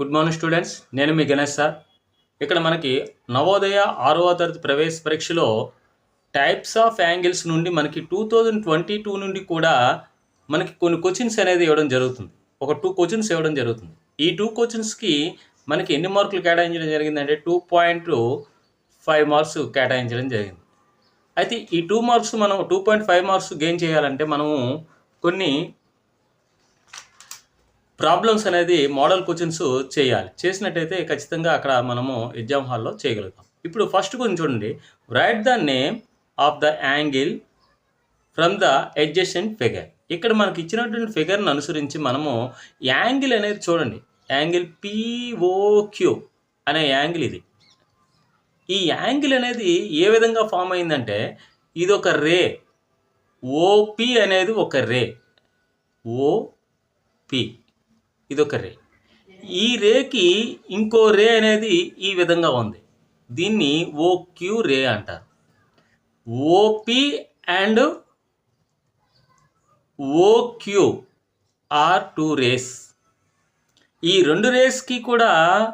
Good morning students నేను మీ Ganesh sir. ఇక్కడ మనకి నవోదయ ఆరవ తరగతి ప్రవేశ పరీక్షలో టైప్స్ ఆఫ్ యాంగిల్స్ నుండి మనకి టూ థౌజండ్ ట్వంటీ టూ నుండి కూడా మనకి కొన్ని క్వశ్చన్స్ అనేది ఇవ్వడం జరుగుతుంది. ఒక టూ క్వశ్చన్స్ ఇవ్వడం జరుగుతుంది. ఈ టూ క్వశ్చన్స్కి మనకి ఎన్ని మార్కులు కేటాయించడం జరిగిందంటే టూ పాయింట్ ఫైవ్ మార్క్స్ కేటాయించడం జరిగింది. అయితే ఈ టూ మార్క్స్ మనం two point five marks gain చేయాలంటే మనము కొన్ని ప్రాబ్లమ్స్ అనేది మోడల్ క్వశ్చన్స్ చేయాలి. చేసినట్టయితే ఖచ్చితంగా అక్కడ మనము ఎగ్జామ్ హాల్లో చేయగలుగుతాం. ఇప్పుడు ఫస్ట్ కొంచెం చూడండి. Write the name of the angle from the adjacent figure ఇక్కడ మనకి ఇచ్చినటువంటి ఫిగర్ను అనుసరించి మనము యాంగిల్ అనేది చూడండి. యాంగిల్ పిఓక్యూ అనే యాంగిల్ ఇది. ఈ యాంగిల్ అనేది ఏ విధంగా ఫామ్ అయిందంటే ఇది ఒక రే ఓపి అనేది ఒక రే. ఓపి ఇదొక రే. ఈ రేకి ఇంకో రే అనేది ఈ విధంగా ఉంది. దీన్ని ఓక్యూ రే అంటారు. OP and OQ are two rays. ఈ రెండు రేస్కి కూడా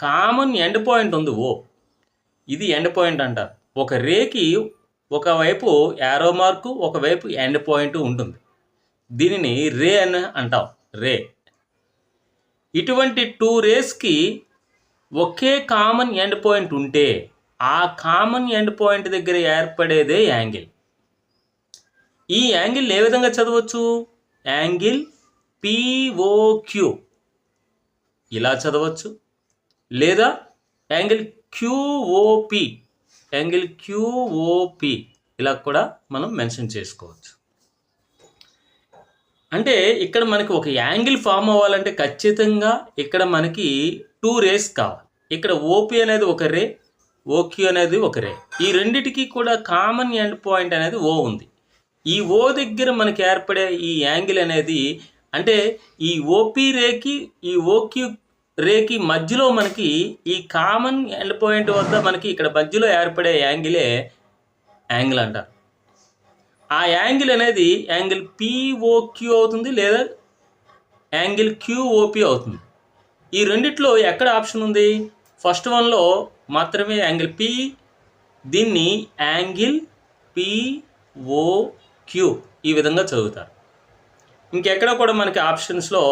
కామన్ ఎండ్ పాయింట్ ఉంది ఓ. ఇది ఎండ్ పాయింట్ అంటారు. ఒక రేకి ఒకవైపు యారో మార్కు ఒకవైపు ఎండ్ పాయింట్ ఉంటుంది. దీనిని రే అని అంటాం. రే. ఇటువంటి టూ రేస్కి ఒకే కామన్ ఎండ్ పాయింట్ ఉంటే ఆ కామన్ ఎండ్ పాయింట్ దగ్గర ఏర్పడేదే యాంగిల్. ఈ యాంగిల్ ఏ విధంగా చదవచ్చు? యాంగిల్ పిఓక్యూ ఇలా చదవచ్చు. లేదా యాంగిల్ క్యూఓపి యాంగిల్ క్యూఓపి ఇలా కూడా మనం మెన్షన్ చేసుకోవచ్చు. అంటే ఇక్కడ మనకి ఒక యాంగిల్ ఫామ్ అవ్వాలంటే ఖచ్చితంగా ఇక్కడ మనకి టూ రేస్ కావాలి. ఇక్కడ ఓపి అనేది ఒక రే ఓక్యూ అనేది ఒక రే ఈ రెండిటికి కూడా కామన్ ఎండ్ పాయింట్ అనేది ఓ ఉంది. ఈ ఓ దగ్గర మనకి ఏర్పడే ఈ యాంగిల్ అనేది అంటే ఈ ఓపి రేకి ఈ ఓక్యూ రేకి మధ్యలో మనకి ఈ కామన్ ఎండ్ పాయింట్ వద్ద మనకి ఇక్కడ మధ్యలో ఏర్పడే యాంగిలే యాంగిల్ అంటారు. ఆ యాంగిల్ అనేది యాంగిల్ పిఓక్యూ అవుతుంది లేదా యాంగిల్ క్యూఓపి అవుతుంది. ఈ రెండిట్లో ఎక్కడ ఆప్షన్ ఉంది? ఫస్ట్ వన్లో మాత్రమే యాంగిల్ పి దీన్ని యాంగిల్ పిఓక్యూ ఈ విధంగా చదువుతారు. ఇంకెక్కడ కూడా మనకి ఆప్షన్స్లో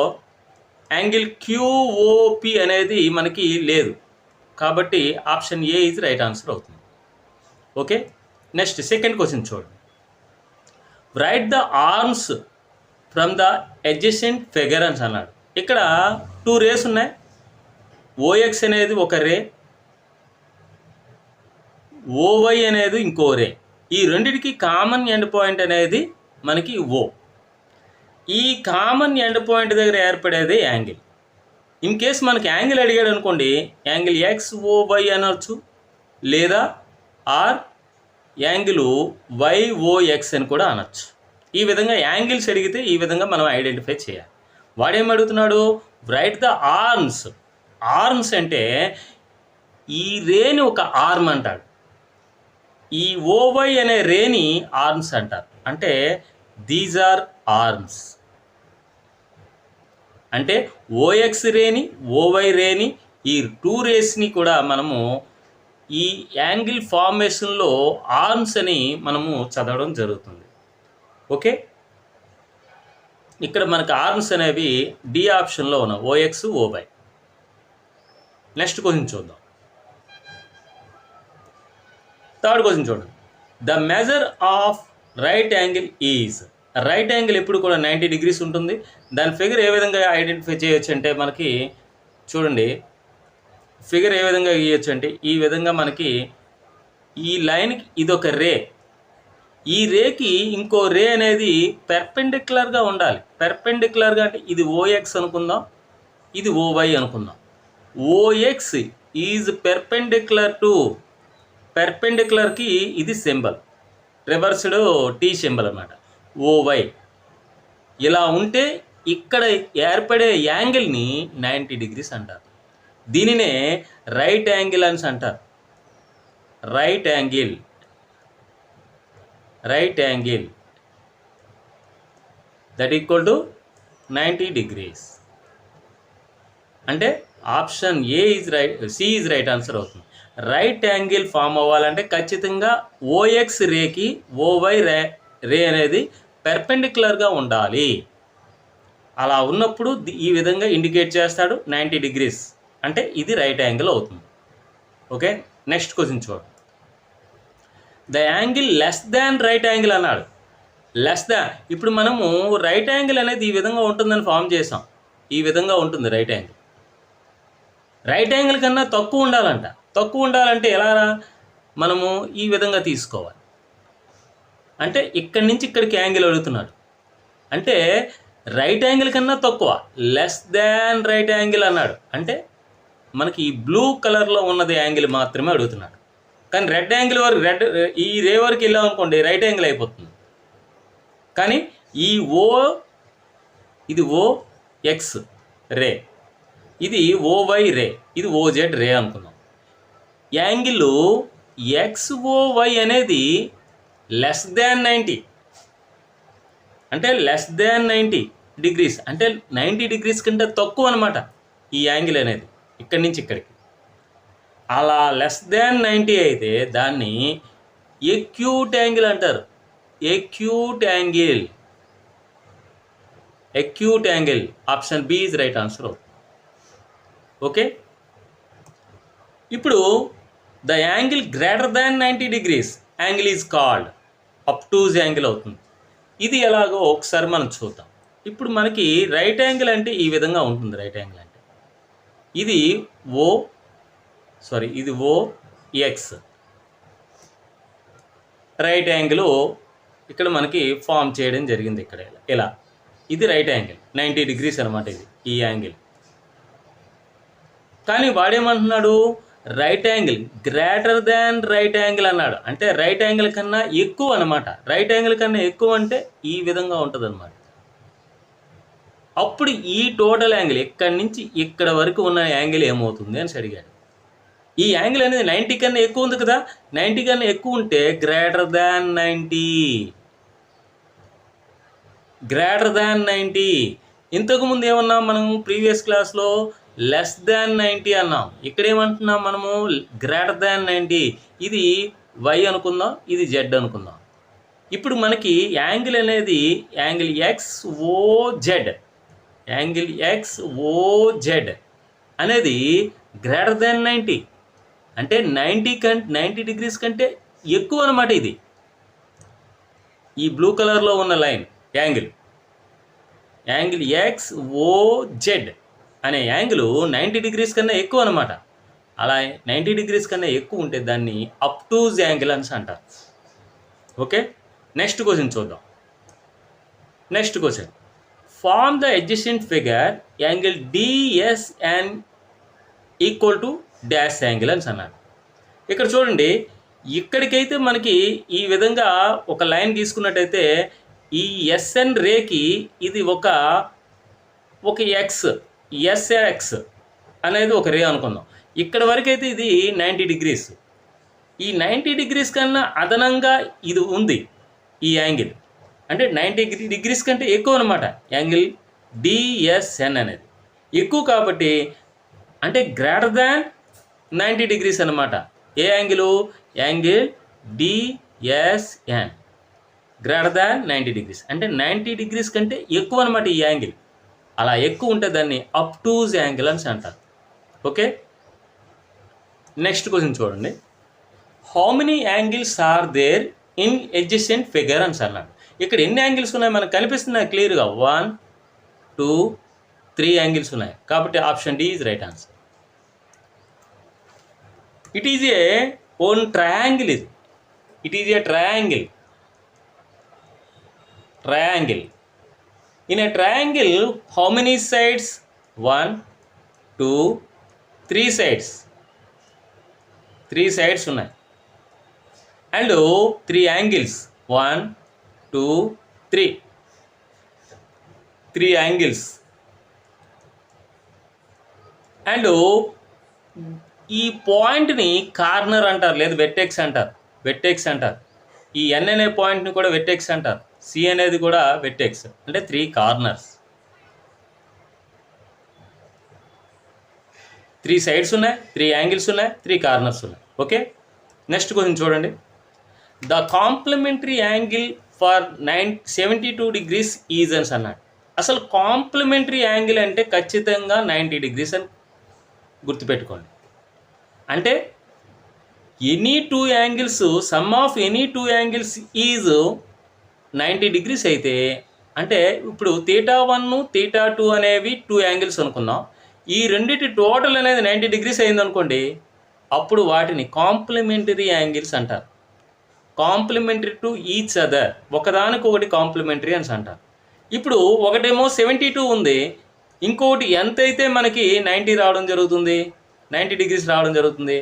యాంగిల్ క్యూఓపి అనేది మనకి లేదు. కాబట్టి ఆప్షన్ ఏ ఇది రైట్ ఆన్సర్ అవుతుంది. ఓకే నెక్స్ట్ సెకండ్ క్వశ్చన్ చూడండి. Write the arms from the adjacent figures అన్నాడు. ఇక్కడ టూ రేస్ ఉన్నాయి. ఓఎక్స్ అనేది ఒక రే ఓవై అనేది ఇంకో రే ఈ రెండింటికి కామన్ ఎండ్ పాయింట్ అనేది మనకి ఓ ఈ కామన్ ఎండ్ పాయింట్ దగ్గర ఏర్పడేది యాంగిల్ ఇన్ కేస్ మనకి యాంగిల్ అడిగాడు అనుకోండి యాంగిల్ ఎక్స్ ఓవై అనొచ్చు లేదా ఆర్ యాంగిల్ వైఓఎక్స్ అని కూడా అనొచ్చు. ఈ విధంగా యాంగిల్స్ అడిగితే ఈ విధంగా మనం ఐడెంటిఫై చేయాలి. వాడేం అడుగుతున్నాడు? రైట్ ద ఆర్మ్స్ ఆర్మ్స్ అంటే ఈ రేని ఒక ఆర్మ్ అంటాడు. ఈ ఓవై అనే రేని ఆర్మ్స్ అంటారు. అంటే దీస్ ఆర్ ఆర్మ్స్ అంటే ఓఎక్స్ రేని ఓవై రేని ఈ టూ రేస్ని కూడా మనము ఈ యాంగిల్ ఫార్మేషన్లో ఆర్మ్స్ అని మనము చదవడం జరుగుతుంది. ఓకే? ఇక్కడ మనకు ఆర్మ్స్ అనేవి డి ఆప్షన్లో ఉన్న ఓఎక్స్ ఓవై నెక్స్ట్ క్వశ్చన్ చూద్దాం. థర్డ్ క్వశ్చన్ చూడండి. The measure of right angle is right angle ఎప్పుడు కూడా నైంటీ డిగ్రీస్ ఉంటుంది. దాని ఫిగర్ ఏ విధంగా ఐడెంటిఫై చేయొచ్చు అంటే మనకి చూడండి ఫిగర్ ఏ విధంగా గీయొచ్చు అంటే ఈ విధంగా మనకి ఈ లైన్కి ఇదొక రే. ఈ రేకి ఇంకో రే అనేది పెర్పెండిక్యులర్గా ఉండాలి. పెర్పెండిక్యులర్గా అంటే ఇది ఓఎక్స్ అనుకుందాం ఇది ఓవై అనుకుందాం. ఓఎక్స్ ఈజ్ పెర్పెండిక్యులర్ టు పెర్పెండిక్యులర్కి ఇది సింబల్. రివర్స్డ్ టీ సింబల్ అనమాట ఓవై ఇలా ఉంటే ఇక్కడ ఏర్పడే యాంగిల్ని నైంటీ డిగ్రీస్ అంటారు. దీనినే రైట్ యాంగిల్ అని అంటారు. Right angle right angle that equal to ninety degrees అంటే option A is right C is right answer అవుతుంది. రైట్ యాంగిల్ ఫామ్ అవ్వాలంటే ఖచ్చితంగా ఓఎక్స్ రేకి ఓవై రే రే అనేది పెర్పెండిక్యులర్గా ఉండాలి. అలా ఉన్నప్పుడు ఈ విధంగా ఇండికేట్ చేస్తాడు నైంటీ డిగ్రీస్ అంటే ఇది రైట్ యాంగిల్ అవుతుంది. ఓకే నెక్స్ట్ క్వశ్చన్ చూడండి the angle less than right angle అన్నాడు. లెస్ దాన్ ఇప్పుడు మనము రైట్ యాంగిల్ అనేది ఈ విధంగా ఉంటుందని ఫామ్ చేసాం. ఈ విధంగా ఉంటుంది రైట్ యాంగిల్ రైట్ యాంగిల్ కన్నా తక్కువ ఉండాలంట. తక్కువ ఉండాలంటే ఎలారా మనము ఈ విధంగా తీసుకోవాలి. అంటే ఇక్కడి నుంచి ఇక్కడికి యాంగిల్ అడుగుతున్నాడు. అంటే రైట్ యాంగిల్ కన్నా తక్కువ. లెస్ దాన్ రైట్ యాంగిల్ అన్నాడు. అంటే మనకి ఈ బ్లూ కలర్లో ఉన్నది యాంగిల్ మాత్రమే అడుగుతున్నాడు. కానీ రెడ్ యాంగిల్ వరకు రెడ్ ఈ రే వరకు వెళ్ళాం అనుకోండి రైట్ యాంగిల్ అయిపోతుంది. కానీ ఈ ఓ ఇది ఓ ఎక్స్ రే ఇది ఓవై రే ఇది ఓజెడ్ రే అనుకుందాం యాంగిల్ ఎక్స్ ఓవై అనేది లెస్ దాన్ నైంటీ. అంటే లెస్ దాన్ నైంటీ డిగ్రీస్ అంటే నైంటీ డిగ్రీస్ కంటే తక్కువ అనమాట ఈ యాంగిల్ అనేది. ఇక్కడి నుంచి ఇక్కడికి. అలా లెస్ దాన్ నైంటీ అయితే దాన్ని ఎక్యూట్ యాంగిల్ అంటారు. Acute angle acute angle option B is right answer okay ఇప్పుడు the angle greater than ninety degrees angle is called obtuse angle అవుతుంది. ఇది ఎలాగో ఒకసారి మనం చూద్దాం. ఇప్పుడు మనకి రైట్ యాంగిల్ అంటే ఈ విధంగా ఉంటుంది రైట్ యాంగిల్ అంటే. ఇది ఓ సారీ ఇది ఓ ఎక్స్ రైట్ యాంగిల్ ఇక్కడ మనకి ఫామ్ చేయడం జరిగింది ఇక్కడ. ఇలా- ఇది రైట్ యాంగిల్ నైంటీ డిగ్రీస్ అనమాట ఇది ఈ యాంగిల్ కానీ వాడేమంటున్నాడు? Right angle greater than right angle అన్నాడు. అంటే రైట్ యాంగిల్ కన్నా ఎక్కువ అనమాట రైట్ యాంగిల్ కన్నా ఎక్కువ అంటే ఈ విధంగా ఉంటుంది అనమాట అప్పుడు ఈ టోటల్ యాంగిల్ ఇక్కడి నుంచి ఇక్కడ వరకు ఉన్న యాంగిల్ ఏమవుతుంది అని అడిగాడు. ఈ యాంగిల్ అనేది నైంటీ కన్నా ఎక్కువ ఉంది కదా. నైంటీ కన్నా ఎక్కువ ఉంటే greater than ninety. Greater than ninety. ఇంతకుముందు ఏమన్నాం మనం? ప్రీవియస్ క్లాస్లో లెస్ దాన్ నైంటీ అన్నాం. ఇక్కడ ఏమంటున్నాం మనము? Greater than ninety. ఇది వై అనుకుందాం ఇది జెడ్ అనుకుందాం. ఇప్పుడు మనకి యాంగిల్ అనేది angle X O Z. Angle X O Z అనేది గ్రేటర్ దాన్ నైంటీ. అంటే నైంటీ కం నైంటీ డిగ్రీస్ కంటే ఎక్కువ అనమాట ఇది. ఈ బ్లూ కలర్లో ఉన్న line angle. Angle X O Z అనే యాంగిల్ నైంటీ డిగ్రీస్ కన్నా ఎక్కువ అనమాట అలా నైంటీ డిగ్రీస్ కన్నా ఎక్కువ ఉంటే దాన్ని అప్ టూజ్ యాంగిల్ అని అంటారు. ఓకే? నెక్స్ట్ క్వశ్చన్ చూద్దాం. Next question. From the adjacent figure angle DS and equal to dash angle అని అన్నారు ఇక్కడ చూడండి ఇక్కడికైతే మనకి ఈ విధంగా ఒక లైన్ తీసుకున్నట్టయితే ఈ ఎస్ఎన్ రేకి ఇది ఒక ఒక ఎక్స్ ఎస్ఎక్స్ అనేది ఒక రే అనుకుందాం. ఇక్కడ వరకైతే ఇది నైంటీ డిగ్రీస్. ఈ నైంటీ డిగ్రీస్ కన్నా అదనంగా ఇది ఉంది ఈ యాంగిల్. అంటే నైంటీ డిగ్రీస్ కంటే ఎక్కువ అనమాట యాంగిల్ డిఎస్ఎన్ అనేది. ఎక్కువ కాబట్టి అంటే గ్రేటర్ దాన్ నైంటీ డిగ్రీస్ అనమాట ఏ angle? Angle DSN. Greater than ninety degrees. అంటే నైంటీ డిగ్రీస్ కంటే ఎక్కువ అనమాట ఈ యాంగిల్. అలా ఎక్కువ ఉంటే దాన్ని అప్ టూజ్ యాంగిల్ అని అంటారు. ఓకే? నెక్స్ట్ క్వశ్చన్ చూడండి. How many angles are there in adjacent figure అని అన్నాడు ఇక్కడ ఎన్ని యాంగిల్స్ ఉన్నాయి? మనకు కనిపిస్తున్నాయి క్లియర్గా. వన్ టూ త్రీ యాంగిల్స్ ఉన్నాయి. కాబట్టి option D is right answer. It is a own triangle ఇది. It is a triangle. Triangle. In a triangle how many sides one two three sides three sides ఉన్నాయి. And three angles one two three. Three angles. And ఈ పాయింట్ని corner అంటారు లేదు వెట్టెక్స్ అంటారు వెట్టెక్స్ అంటారు. ఈ ఎన్ అనే పాయింట్ని కూడా వెట్టెక్స్ అంటారు సి అనేది కూడా వెట్టెక్స్ అంటే త్రీ కార్నర్స్. త్రీ సైడ్స్ ఉన్నాయి త్రీ యాంగిల్స్ ఉన్నాయి త్రీ కార్నర్స్ ఉన్నాయి. ఓకే? నెక్స్ట్ క్వశ్చన్ చూడండి. The complementary angle for nine seventy two degrees ఈజన్స్ అన్నాడు అసలు కాంప్లిమెంటరీ యాంగిల్ అంటే ఖచ్చితంగా నైంటీ డిగ్రీస్ అని గుర్తుపెట్టుకోండి. అంటే any two angles sum of any two angles is ninety degrees అయితే అంటే ఇప్పుడు తీటా వన్ తీటా టూ అనేవి టూ యాంగిల్స్ అనుకుందాం ఈ రెండిటి టోటల్ అనేది నైంటీ డిగ్రీస్ అయింది అనుకోండి అప్పుడు వాటిని కాంప్లిమెంటరీ యాంగిల్స్ అంటారు. Complementary to each other. ఒకదానికి ఒకటి కాంప్లిమెంటరీ అని అంటారు ఇప్పుడు ఒకటేమో సెవెంటీ టూ ఉంది. ఇంకొకటి ఎంత అయితే మనకి నైంటీ రావడం జరుగుతుంది నైంటీ డిగ్రీస్ రావడం జరుగుతుంది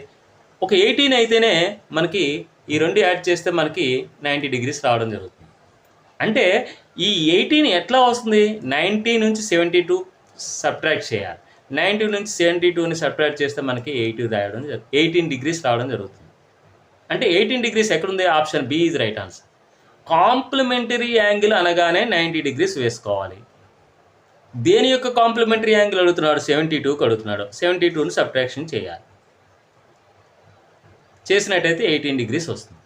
ఒక ఎయిటీన్ అయితేనే మనకి ఈ రెండు యాడ్ చేస్తే మనకి నైంటీ డిగ్రీస్ రావడం జరుగుతుంది. అంటే ఈ ఎయిటీన్ ఎట్లా వస్తుంది? నైంటీ నుంచి సెవెంటీ టూ సబ్ట్రాక్ట్ చేయాలి. నైంటీ నుంచి సెవెంటీ టూని సబ్ట్రాక్ట్ చేస్తే మనకి ఎయిటీ రావడం ఎయిటీన్ డిగ్రీస్ రావడం జరుగుతుంది. అంటే ఎయిటీన్ డిగ్రీస్ ఎక్కడుంది? Option B is right answer. Complementary angle అనగానే నైంటీ డిగ్రీస్ వేసుకోవాలి. దేని యొక్క కాంప్లిమెంటరీ యాంగిల్ అడుగుతున్నాడు? సెవెంటీ టూకి అడుగుతున్నాడు. సెవెంటీ టూని సబ్ట్రాక్షన్ చేయాలి. చేసినట్టయితే ఎయిటీన్ డిగ్రీస్ వస్తుంది.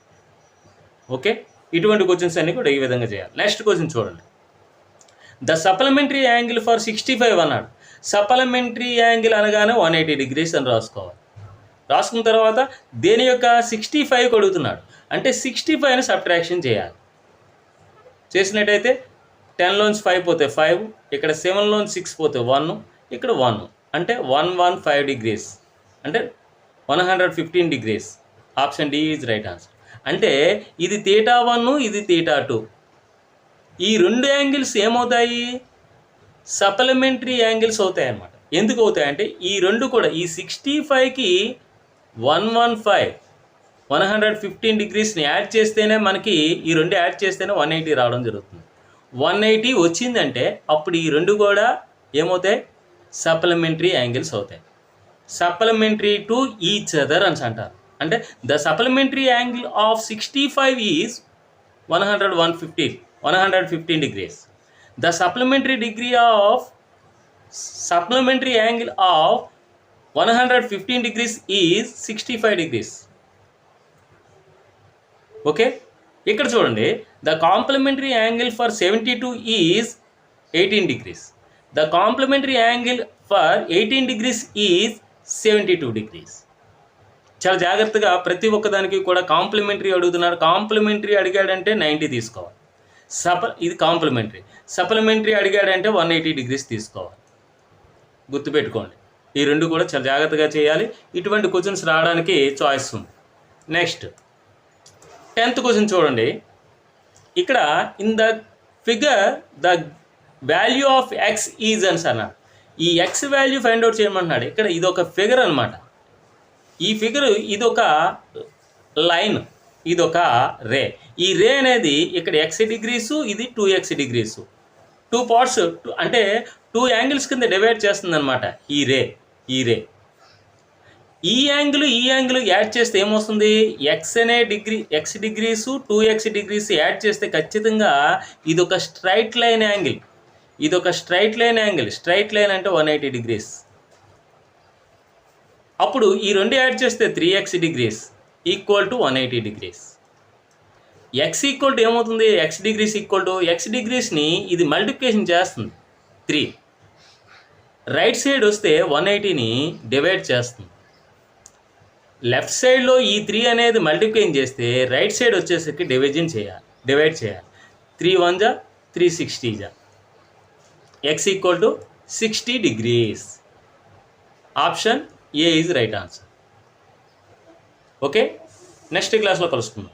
ఓకే? ఇటువంటి క్వశ్చన్స్ అన్ని కూడా ఈ విధంగా చేయాలి. నెక్స్ట్ క్వశ్చన్ చూడండి. The supplementary angle for sixty five అన్నాడు. సప్లిమెంటరీ యాంగిల్ అనగానే వన్ ఎయిటీ డిగ్రీస్ అని రాసుకోవాలి. రాసుకున్న తర్వాత దేని యొక్క సిక్స్టీ ఫైవ్కి అడుగుతున్నాడు అంటే సిక్స్టీ ఫైవ్ని సబ్ట్రాక్షన్ చేయాలి. చేసినట్టయితే టెన్ లోన్స్ ఫైవ్ పోతే ఫైవ్ ఇక్కడ సెవెన్ లోన్స్ సిక్స్ పోతే వన్ ఇక్కడ వన్ అంటే వన్ వన్ ఫైవ్ డిగ్రీస్ అంటే one hundred fifteen degrees option D is right answer అంటే ఇది తీటా వన్ ఇది తీటా టూ ఈ రెండు యాంగిల్స్ ఏమవుతాయి? సప్లిమెంటరీ యాంగిల్స్ అవుతాయి అన్నమాట ఎందుకు అవుతాయి? అంటే ఈ రెండు కూడా ఈ సిక్స్టీ ఫైవ్కి one one five one hundred fifteen డిగ్రీస్ని add చేస్తేనే మనకి ఈ రెండు యాడ్ చేస్తేనే వన్ ఎయిటీ రావడం జరుగుతుంది. వన్ ఎయిటీ వచ్చిందంటే అప్పుడు ఈ రెండు కూడా ఏమవుతాయి? సప్లిమెంటరీ యాంగిల్స్ అవుతాయి. సప్లిమెంటరీ టు ఈచ్ అదర్ అని అంటారు. అంటే the supplementary angle of sixty five is one hundred one fifteen one hundred fifteen degrees. The supplementary degree of supplementary angle of one hundred fifteen degrees is sixty five degrees. Okay? ఇక్కడ చూడండి the complementary angle for seventy two is eighteen degrees. The complementary angle for eighteen degrees is seventy two degrees. చాలా జాగ్రత్తగా ప్రతి ఒక్కదానికి కూడా complementary అడుగుతున్నారు. Complementary అడిగాడంటే ninety తీసుకోవాలి. సప ఇది కాంప్లిమెంటరీ. సప్లిమెంటరీ అడిగాడంటే వన్ ఎయిటీ డిగ్రీస్ తీసుకోవాలి. గుర్తుపెట్టుకోండి. ఈ రెండు కూడా చాలా జాగ్రత్తగా చేయాలి. ఇటువంటి క్వశ్చన్స్ రావడానికి చాయిస్ ఉంది. నెక్స్ట్ టెన్త్ క్వశ్చన్ చూడండి. ఇక్కడ in the figure the value of X is అన్స్ అన్నాడు ఈ ఎక్స్ వాల్యూ ఫైండ్ అవుట్ చేయమంటున్నాడు. ఇక్కడ ఇది ఒక ఫిగర్ అనమాట ఈ ఫిగర్ ఇది ఒక లైన్ ఇది ఒక రే ఈ రే అనేది ఇక్కడ ఎక్స్ డిగ్రీసు ఇది two X degrees two parts అంటే టూ యాంగిల్స్ కింద డివైడ్ చేస్తుంది అనమాట ఈ రే ఈ రే ఈ యాంగిల్ ఈ యాంగిల్ యాడ్ చేస్తే ఏమొస్తుంది? ఎక్స్ అనే degree X degrees two X degrees add చేస్తే ఖచ్చితంగా ఇది ఒక స్ట్రైట్ లైన్ యాంగిల్ ఇది ఒక straight line angle straight line అంటే వన్ ఎయిటీ డిగ్రీస్ అప్పుడు ఈ రెండు యాడ్ చేస్తే three X degrees equal to one eighty degrees X equal to ఏమవుతుంది? X degrees equal to X డిగ్రీస్ని ఇది మల్టిప్లికేషన్ చేస్తుంది. త్రీ రైట్ సైడ్ వస్తే వన్ ఎయిటీని డివైడ్ చేస్తుంది. లెఫ్ట్ సైడ్లో ఈ త్రీ అనేది మల్టిప్లైన్ చేస్తే రైట్ సైడ్ వచ్చేసరికి డివిజన్ చేయాలి డివైడ్ చేయాలి. త్రీ వన్ జా త్రీ సిక్స్టీ జా. X equal to sixty degrees option A is right answer okay next క్లాస్లో కలుసుకుందాం.